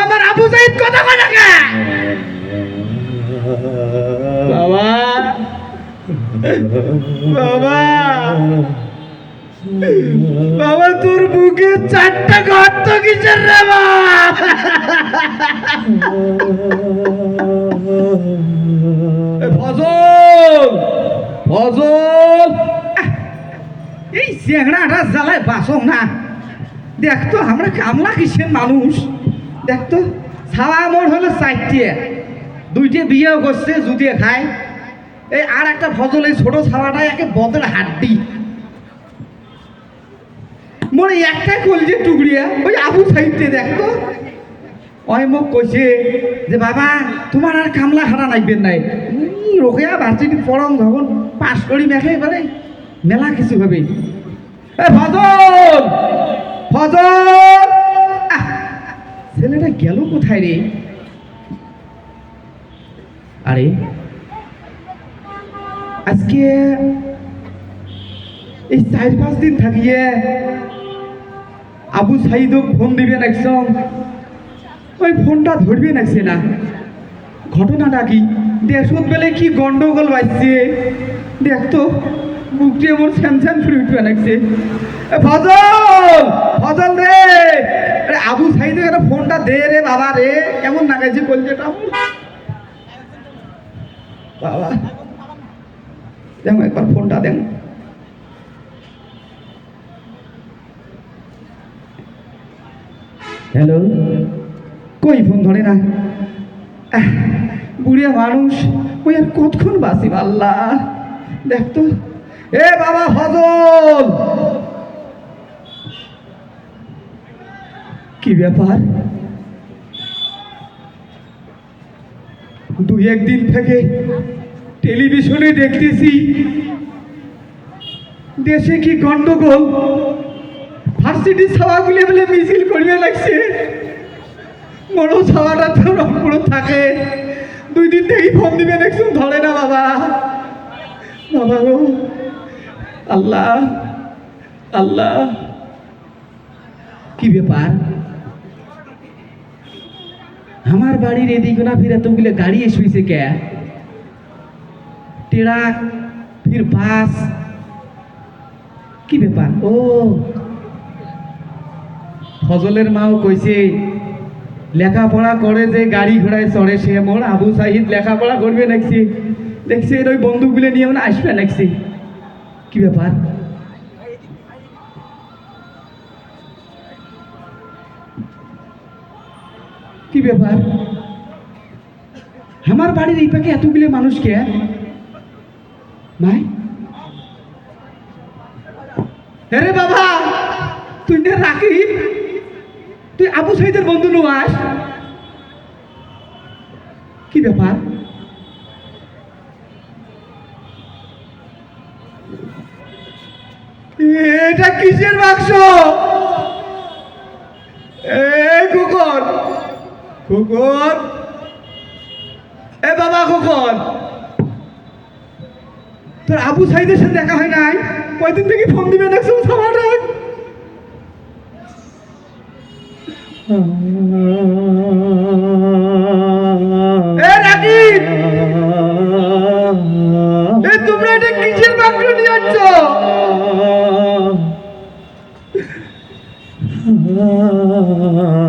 আমার আবু কথা কয় না বাবা! বাবা! বাবা, তোর বুকে চারটা গর্ত কিসের রে বাবা? এ চেংড়াটা জ্বালায় বাসো না। দেখ তো আমরা কামলা কিসের মানুষ? দেখ তো ছাওয়া মোর হলো চারটে দুইটে বিয়েও করছে জুদিয়ে খায়। এই আর একটা ফজল এই ছোট ছাওয়াটা একে বদল হাড্ডি। মোর একটাই কলজে টুকরিয়া, ওই আবু সাইডে দেখ তো ওই মোক কইছে যে, বাবা, তোমার আর কামলা খানা নাইবেন নাই। রোকেয়া ভার্সিটি পড়াম যখন পাশ করি মেখে এবারে মেলা কিছু হবে। ফজল! ফজল! ছেলেটা গেল কোথায় রে? আরে, আজকে এই চার পাঁচ দিন থাকিয়ে আবু সাইদক ফোন দিবেন একদম ওই ফোনটা ধরবে নাকছে না। ঘটনাটা কি? দেশত বেলে কি গন্ডগোল বাজছে দেখ তো। বুকটি আমার স্যামস্যাম ফুরে উঠবে নাকছে এ ফজল ফজল রে! আরে আবু সাইদক একটা ফোনটা দে রে বাবা রে। কেমন কলজেটা আমার? বাবা। দেখো একবার ফোনটা দেন হ্যালো? কই ফোন ধরে না? বুড়িয়া মানুষ, ওই আর কতক্ষণ বাসি আল্লাহ? দেখ তো। এ বাবা ফজল কি ব্যাপার? দুই একদিন থেকে টেলিভিশনে দেখতেছি। দেশে কি গন্ডগোল? ভার্সিটি ছাওয়াগুলি বলে মিছিল করিয়ে লাগছে। বড় ছাওয়াটা তো রংপুর থাকে। দুই দিন থেকেই ফোন দিবে দেখছুন ধরে না বাবা। বাবা আল্লাহ আল্লাহ। কি ব্যাপার? আমার বাড়ির এদিকে না ফিরে তুমগুলো গাড়ি এসেছে কে? ট্রাক, ফির বাস। কি ব্যাপার? ও। ফজলের মাও কইছে, লেখাপড়া করে যে গাড়ি ঘোড়ায় চড়ে সে। মোর আবু সাহিদ লেখাপড়া করবে দেখছি। এর ওই বন্ধুগুলো নিয়ে মানে আসবে নাকছি কি ব্যাপার? কি ব্যাপার? আমার বাড়ির এই পাকে এতগুলো মানুষ কে? ভাই আরে বাবা, তুই না রাকিব। তুই আবু সাইদের বন্ধু নয়? কি ব্যাপার? এটা কিসের বাক্স? এ কুকর। কুকর। এ বাবা কুকর। তোর আবু সাইদের সাথে দেখা হয় নাই? কয়দিন থেকে ফোন দিবে দেখছ সবার তোমরা এটা কিসের বাক্স নিয়ে যাচ্ছ না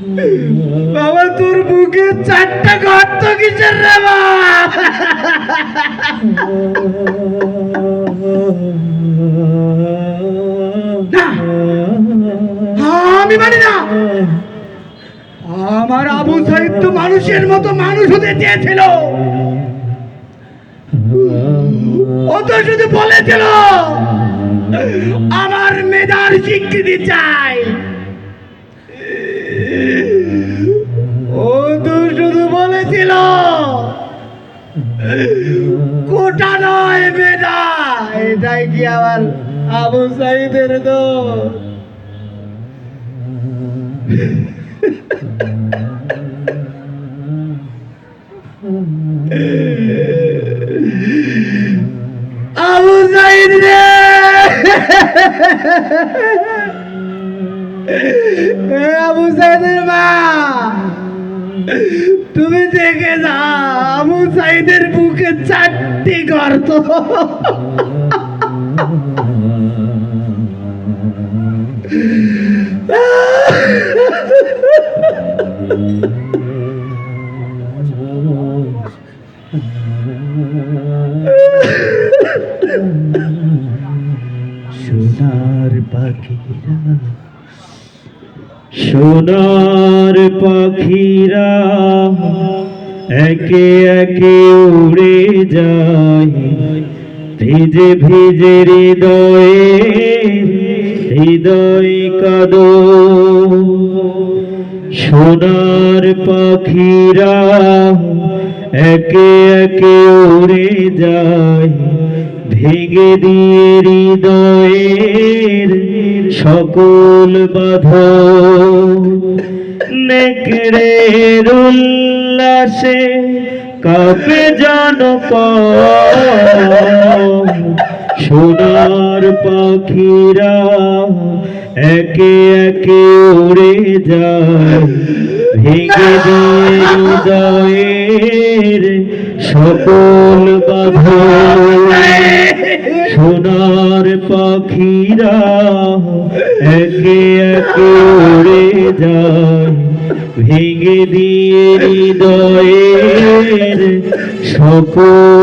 বাবা, তোর বুকে চারটা গর্ত কিসের রে আমি মানি না। আমার আবু সাহিদ তো মানুষের মতো মানুষ হতে চেয়েছিল। ও তো শুধু বলেছিল, আমার মেধার স্বীকৃতি চাই। কোটা নয় মেধা এটাই কি আমার আবু সাইদের দোষ? আবু সাইদ রে! আবু সাইদের মা! তুমি দেখে যা আবু সাইদের বুকে চারটি গর্ত। সোনার পাখিরা সোনার পাখিরা একে একে উড়ে যায়। ভিজে ভিজে হৃদয়ে, হৃদয় কাদ। সোনার পাখিরা একে একে উড়ে যায়। ভেঙে দিয়ে হৃদয়ের সকল বাধ। নেকড়ের উল্লাসে কাপে জান সোনার পাখিরা একে একে উড়ে যায়। ভেঙে দিয়ে হৃদয়ের সকল সোনার পাখিরা একে একে উড়ে যায় ভেঙে দিয়ে হৃদয়ের সকল